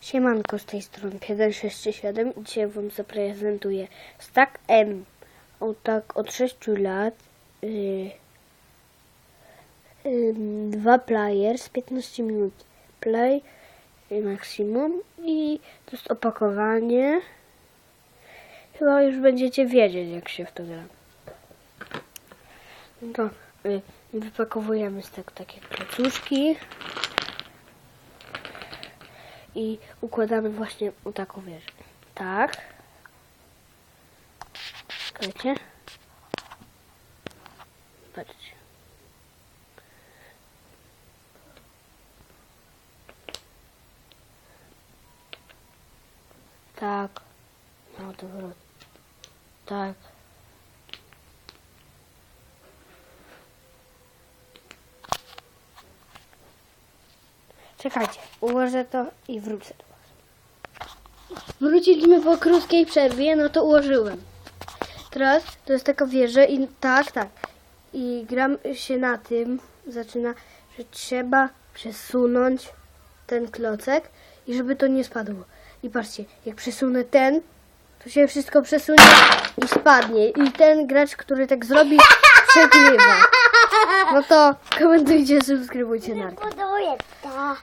Siemanko z tej strony 167 i dzisiaj Wam zaprezentuję Stack M. O tak od 6 lat. Yy, yy, dwa players, 15 minut play yy, maksimum i to jest opakowanie. Chyba już będziecie wiedzieć jak się w to gra. No to yy, wypakowujemy z tego takie placuszki i układamy właśnie o taką wieżę. Tak. Czekajcie. Patrzcie. Tak. Na odwrót. Tak. Czekajcie, ułożę to i wrócę do Was. Wróciliśmy po krótkiej przerwie, no to ułożyłem. Teraz to jest taka wieża i tak, tak. I gram się na tym, zaczyna, że trzeba przesunąć ten klocek i żeby to nie spadło. I patrzcie, jak przesunę ten, to się wszystko przesunie i spadnie. I ten gracz, który tak zrobi, przegrywa. No to komentujcie, subskrybujcie na Buduję to.